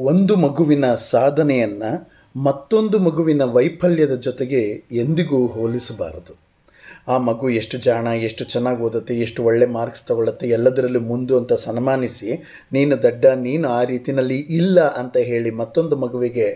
ಒಂದು ಮಗುವಿನ ಸಾಧನೆಯನ್ನು ಮತ್ತೊಂದು ಮಗುವಿನ ವೈಫಲ್ಯದ ಜೊತೆಗೆ ಎಂದಿಗೂ ಹೋಲಿಸಬಾರದು. ಆ ಮಗು ಎಷ್ಟು ಜಾಣ, ಎಷ್ಟು ಚೆನ್ನಾಗಿ ಓದುತ್ತೆ, ಎಷ್ಟು ಒಳ್ಳೆ ಮಾರ್ಕ್ಸ್ ತಗೊಳ್ಳುತ್ತೆ ಎಲ್ಲದರಲ್ಲೂ ಮುಂದು ಅಂತ ಸನ್ಮಾನಿಸಿ, ನೀನು ದಡ್ಡ, ನೀನು ಆ ರೀತಿಯಲ್ಲಿ ಇಲ್ಲ ಅಂತ ಹೇಳಿ ಮತ್ತೊಂದು ಮಗುವಿಗೆ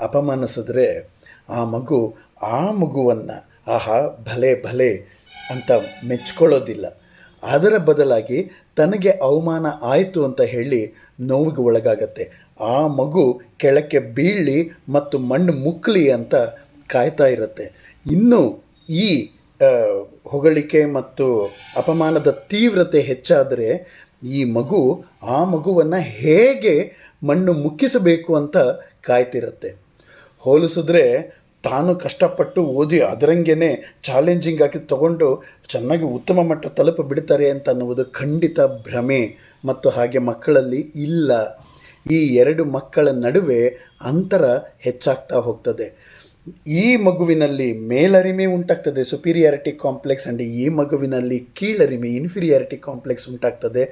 ಅಪಮಾನಿಸಿದ್ರೆ ಆ ಮಗು ಆ ಮಗುವನ್ನು, ಆಹಾ, ಭಲೆ ಭಲೆ ಅಂತ ಮೆಚ್ಕೊಳ್ಳೋದಿಲ್ಲ. ಅದರ ಬದಲಾಗಿ ತನಗೆ ಅವಮಾನ ಆಯಿತು ಅಂತ ಹೇಳಿ ನೋವಿಗೆ ಒಳಗಾಗತ್ತೆ. ಆ ಮಗು ಕೆಳಕ್ಕೆ ಬೀಳಿ ಮತ್ತು ಮಣ್ಣು ಮುಕ್ಕಲಿ ಅಂತ ಕಾಯ್ತಾ ಇರುತ್ತೆ. ಇನ್ನು ಈ ಹೊಗಳಿಕೆ ಮತ್ತು ಅಪಮಾನದ ತೀವ್ರತೆ ಹೆಚ್ಚಾದರೆ ಈ ಮಗು, ಆ ಮಗುವನ್ನು ಹೇಗೆ ಮಣ್ಣು ಮುಕ್ಕಿಸಬೇಕು ಅಂತ ಕಾಯ್ತಿರುತ್ತೆ. ಹೋಲಿಸಿದ್ರೆ ತಾನು ಕಷ್ಟಪಟ್ಟು ಓದಿ ಅದರಂಗೆ ಚಾಲೆಂಜಿಂಗ್ ಆಗಿ ತಗೊಂಡು ಚೆನ್ನಾಗಿ ಉತ್ತಮ ಮಟ್ಟ ತಲುಪು ಬಿಡ್ತಾರೆ ಅಂತ ಅನ್ನುವುದು ಖಂಡಿತ ಭ್ರಮೆ ಮತ್ತು ಹಾಗೆ ಮಕ್ಕಳಲ್ಲಿ ಇಲ್ಲ. ಈ ಎರಡು ಮಕ್ಕಳ ನಡುವೆ ಅಂತರ ಹೆಚ್ಚಾಗ್ತಾ ಹೋಗ್ತದೆ. ಈ ಮಗುವಿನಲ್ಲಿ ಮೇಲರಿಮೆ ಉಂಟಾಗ್ತದೆ ಸುಪೀರಿಯಾರಿಟಿ ಕಾಂಪ್ಲೆಕ್ಸ್ ಆ್ಯಂಡ್ ಈ ಮಗುವಿನಲ್ಲಿ ಕೀಳರಿಮೆ ಇನ್ಫೀರಿಯಾರಿಟಿ ಕಾಂಪ್ಲೆಕ್ಸ್ ಉಂಟಾಗ್ತದೆ.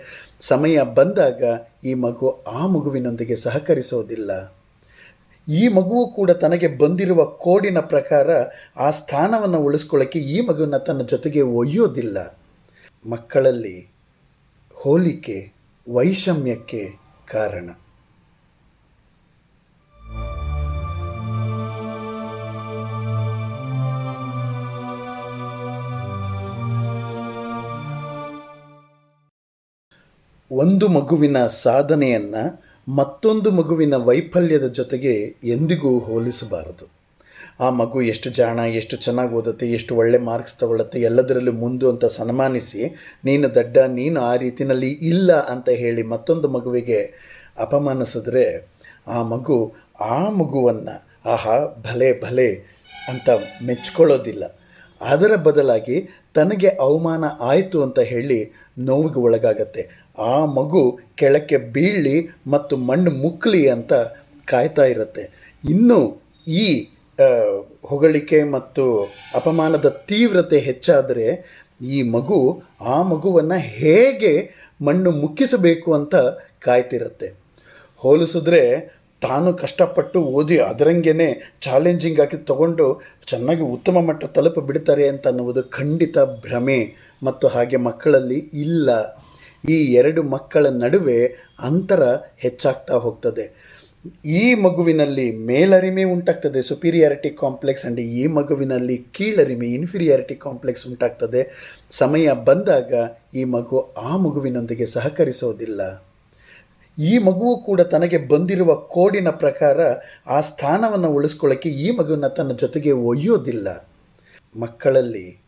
ಸಮಯ ಬಂದಾಗ ಈ ಮಗು ಆ ಮಗುವಿನೊಂದಿಗೆ ಸಹಕರಿಸೋದಿಲ್ಲ. ಈ ಮಗುವು ಕೂಡ ತನಗೆ ಬಂದಿರುವ ಕೋಡಿನ ಪ್ರಕಾರ ಆ ಸ್ಥಾನವನ್ನು ಉಳಿಸ್ಕೊಳ್ಳೋಕ್ಕೆ ಈ ಮಗುವನ್ನು ತನ್ನ ಜೊತೆಗೆ ಒಯ್ಯೋದಿಲ್ಲ. ಮಕ್ಕಳಲ್ಲಿ ಹೋಲಿಕೆ, ವೈಷಮ್ಯಕ್ಕೆ ಕಾರಣ. ಒಂದು ಮಗುವಿನ ಸಾಧನೆಯನ್ನು ಮತ್ತೊಂದು ಮಗುವಿನ ವೈಫಲ್ಯದ ಜೊತೆಗೆ ಎಂದಿಗೂ ಹೋಲಿಸಬಾರದು. ಆ ಮಗು ಎಷ್ಟು ಜಾಣ, ಎಷ್ಟು ಚೆನ್ನಾಗಿ ಓದುತ್ತೆ, ಎಷ್ಟು ಒಳ್ಳೆ ಮಾರ್ಕ್ಸ್ ತಗೊಳ್ಳುತ್ತೆ ಎಲ್ಲದರಲ್ಲೂ ಮುಂದು ಅಂತ ಸನ್ಮಾನಿಸಿ, ನೀನು ದಡ್ಡ, ನೀನು ಆ ರೀತಿಯಲ್ಲಿ ಇಲ್ಲ ಅಂತ ಹೇಳಿ ಮತ್ತೊಂದು ಮಗುವಿಗೆ ಅಪಮಾನಿಸಿದ್ರೆ ಆ ಮಗು ಆ ಮಗುವನ್ನು, ಆಹಾ, ಭಲೆ ಭಲೆ ಅಂತ ಮೆಚ್ಕೊಳ್ಳೋದಿಲ್ಲ. ಅದರ ಬದಲಾಗಿ ತನಗೆ ಅವಮಾನ ಆಯಿತು ಅಂತ ಹೇಳಿ ನೋವಿಗೆ ಒಳಗಾಗತ್ತೆ. ಆ ಮಗು ಕೆಳಕ್ಕೆ ಬೀಳಿ ಮತ್ತು ಮಣ್ಣು ಮುಕ್ಕಲಿ ಅಂತ ಕಾಯ್ತಾ ಇರುತ್ತೆ. ಇನ್ನು ಈ ಹೊಗಳಿಕೆ ಮತ್ತು ಅಪಮಾನದ ತೀವ್ರತೆ ಹೆಚ್ಚಾದರೆ ಈ ಮಗು, ಆ ಮಗುವನ್ನು ಹೇಗೆ ಮಣ್ಣು ಮುಕ್ಕಿಸಬೇಕು ಅಂತ ಕಾಯ್ತಿರುತ್ತೆ. ಹೋಲಿಸಿದ್ರೆ ತಾನು ಕಷ್ಟಪಟ್ಟು ಓದಿ ಅದರಂಗೆ ಚಾಲೆಂಜಿಂಗ್ ಆಗಿ ತಗೊಂಡು ಚೆನ್ನಾಗಿ ಉತ್ತಮ ಮಟ್ಟ ತಲುಪು ಬಿಡ್ತಾರೆ ಅಂತ ಅನ್ನುವುದು ಖಂಡಿತ ಭ್ರಮೆ ಮತ್ತು ಹಾಗೆ ಮಕ್ಕಳಲ್ಲಿ ಇಲ್ಲ. ಈ ಎರಡು ಮಕ್ಕಳ ನಡುವೆ ಅಂತರ ಹೆಚ್ಚಾಗ್ತಾ ಹೋಗ್ತದೆ. ಈ ಮಗುವಿನಲ್ಲಿ ಮೇಲರಿಮೆ ಉಂಟಾಗ್ತದೆ ಸುಪೀರಿಯಾರಿಟಿ ಕಾಂಪ್ಲೆಕ್ಸ್ ಆ್ಯಂಡ್ ಈ ಮಗುವಿನಲ್ಲಿ ಕೀಳರಿಮೆ ಇನ್ಫೀರಿಯಾರಿಟಿ ಕಾಂಪ್ಲೆಕ್ಸ್ ಉಂಟಾಗ್ತದೆ. ಸಮಯ ಬಂದಾಗ ಈ ಮಗು ಆ ಮಗುವಿನೊಂದಿಗೆ ಸಹಕರಿಸೋದಿಲ್ಲ. ಈ ಮಗುವು ಕೂಡ ತನಗೆ ಬಂದಿರುವ ಕೋಡಿನ ಪ್ರಕಾರ ಆ ಸ್ಥಾನವನ್ನು ಉಳಿಸ್ಕೊಳ್ಳೋಕ್ಕೆ ಈ ಮಗುವನ್ನು ತನ್ನ ಜೊತೆಗೆ ಒಯ್ಯೋದಿಲ್ಲ. ಮಕ್ಕಳಲ್ಲಿ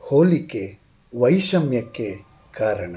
ಹೋಲಿಕೆ, ವೈಷಮ್ಯಕ್ಕೆ ಕಾರಣ.